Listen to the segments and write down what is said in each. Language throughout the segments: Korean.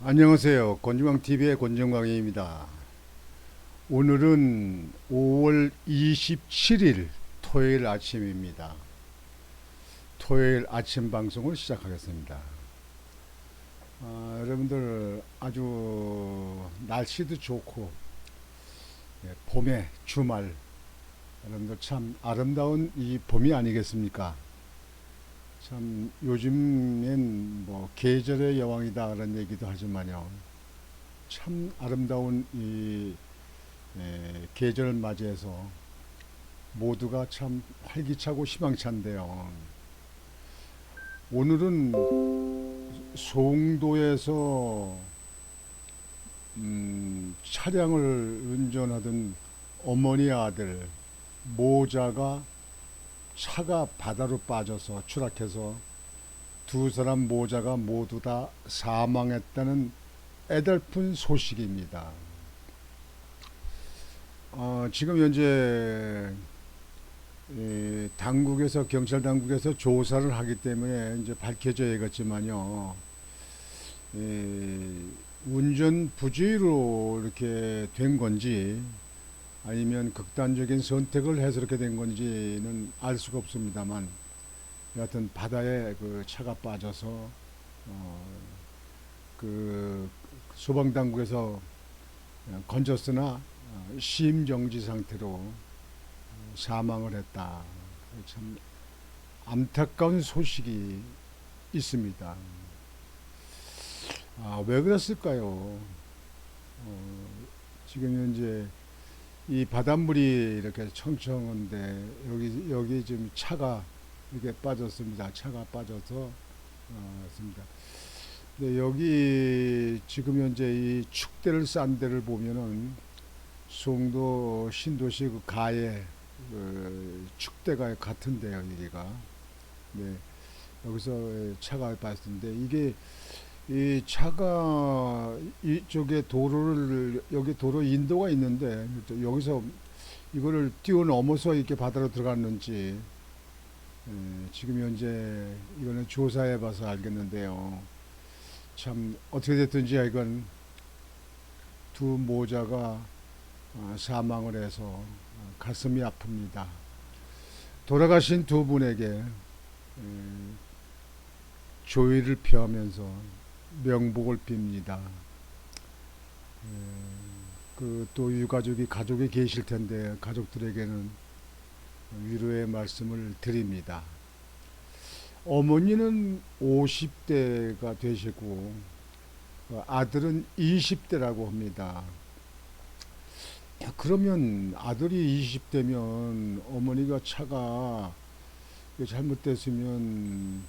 안녕하세요. 권중광TV의 권중광입니다. 오늘은 5월 27일 토요일 아침입니다. 토요일 아침 방송을 시작하겠습니다. 아, 여러분들 아주 날씨도 좋고 예, 봄의 주말 여러분들 참 아름다운 이 봄이 아니겠습니까? 참 요즘엔 뭐 계절의 여왕이다 그런 얘기도 하지만요. 참 아름다운 이 에, 계절을 맞이해서 모두가 참 활기차고 희망찬데요. 오늘은 송도에서 음, 차량을 운전하던 어머니 아들 모자가 차가 바다로 빠져서 추락해서 두 사람 모자가 모두 다 사망했다는 애달픈 소식입니다. 어, 지금 현재 이 당국에서 경찰 당국에서 조사를 하기 때문에 이제 밝혀져야겠지만요. 이 운전 부주의로 이렇게 된 건지 아니면 극단적인 선택을 해서 이렇게 된 건지는 알 수가 없습니다만 여하튼 바다에 그 차가 빠져서 어, 그 소방 당국에서 건졌으나 어, 심정지 상태로 사망을 했다. 참 안타까운 소식이 있습니다. 아, 왜 그랬을까요? 어, 지금 현재 이 바닷물이 이렇게 청청한데 여기 여기 지금 차가 이렇게 빠졌습니다. 차가 빠져서 어, 습니다. 근데 여기 지금 현재 이 축대를 싼 데를 보면은 송도 신도시 그 가에 그 축대가 같은데요, 여기가. 네. 여기서 차가 빠졌는데 이게 이 차가 이쪽에 도로를 여기 도로 인도가 있는데 여기서 이거를 뛰어넘어서 이렇게 바다로 들어갔는지 에, 지금 현재 이거는 조사해 봐서 알겠는데요. 참 어떻게 됐든지 이건 두 모자가 어, 사망을 해서 어, 가슴이 아픕니다. 돌아가신 두 분에게 에, 조의를 표하면서 명복을 빕니다. 그또 유가족이 가족이 계실 텐데 가족들에게는 위로의 말씀을 드립니다. 어머니는 50대가 되시고 어, 아들은 20대라고 합니다. 야, 그러면 아들이 20대면 어머니가 차가 잘못됐으면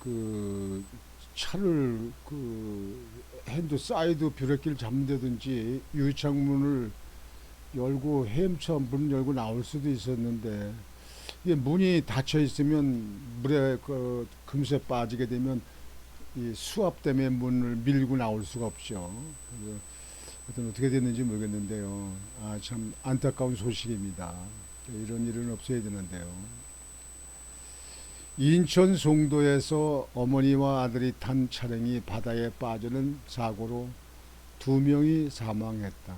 그 차를 그 핸드 사이드 뷰레끼를 잡는다든지 유리창문을 열고 헤엄쳐 문 열고 나올 수도 있었는데 이게 문이 닫혀 있으면 물에 그 금세 빠지게 되면 이 수압 때문에 문을 밀고 나올 수가 없죠. 그래서 하여튼 어떻게 됐는지 모르겠는데요. 아 참 안타까운 소식입니다. 이런 일은 없어야 되는데요. 인천 송도에서 어머니와 아들이 탄 차량이 바다에 빠지는 사고로 두 명이 사망했다.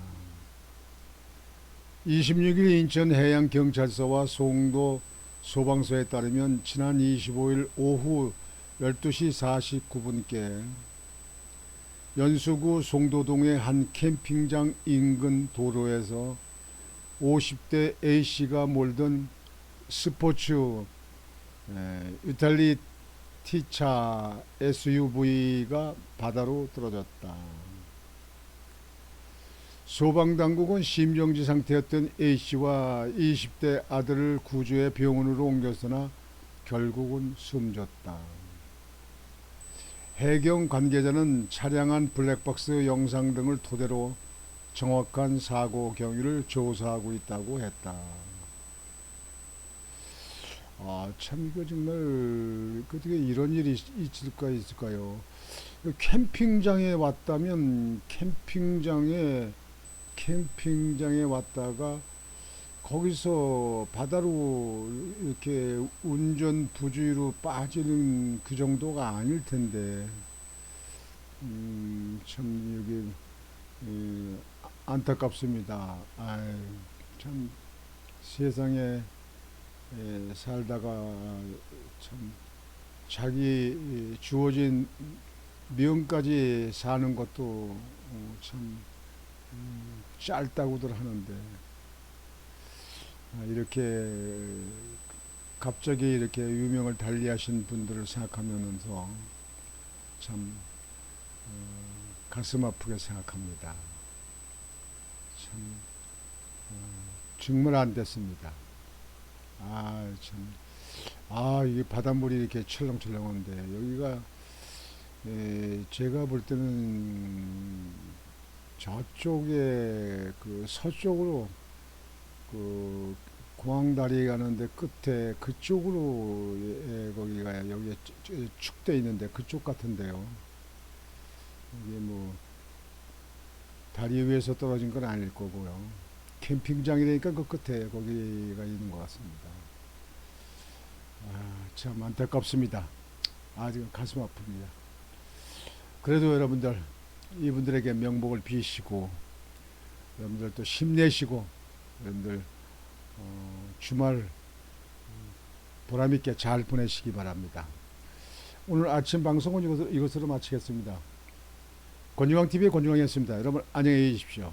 26일 인천 해양경찰서와 송도 소방서에 따르면 지난 25일 오후 12시 49분께 연수구 송도동의 한 캠핑장 인근 도로에서 50대 A씨가 몰던 스포츠 에, 이탈리 T차 SUV가 바다로 떨어졌다. 소방당국은 심정지 상태였던 A씨와 20대 아들을 구조해 병원으로 옮겼으나 결국은 숨졌다. 해경 관계자는 차량 안 블랙박스 영상 등을 토대로 정확한 사고 경위를 조사하고 있다고 했다. 아, 참 이거 정말 어떻게 이런 일이 있- 있을까 있을까요? 그 캠핑장에 왔다면 캠핑장에 캠핑장에 왔다가 거기서 바다로 이렇게 운전 부주의로 빠지는 그 정도가 아닐 텐데 음, 참 여기 이, 안타깝습니다. 아유, 참 세상에 에, 살다가 참 자기 이, 주어진 명까지 사는 것도 어, 참 음, 짧다고들 하는데 아, 이렇게 갑자기 이렇게 유명을 달리하신 분들을 생각하면서 참 어, 가슴 아프게 생각합니다. 참 어, 정말 안 됐습니다. 아 참, 아 이게 바닷물이 이렇게 철렁철렁한데 여기가 에, 제가 볼 때는 저쪽에 그 서쪽으로 그 공항다리 가는데 끝에 그쪽으로 예, 거기가 여기 축돼 있는데 그쪽 같은데요. 이게 뭐 다리 위에서 떨어진 건 아닐 거고요. 캠핑장이니까 그 끝에 거기가 있는 것 같습니다. 아, 참 안타깝습니다. 아주 가슴 아픕니다. 그래도 여러분들 이분들에게 명복을 비시고 여러분들 또 힘내시고 여러분들 어, 주말 음, 보람있게 잘 보내시기 바랍니다. 오늘 아침 방송은 이것으로, 마치겠습니다. 권중왕TV의 권중왕이었습니다. 여러분 안녕히 계십시오.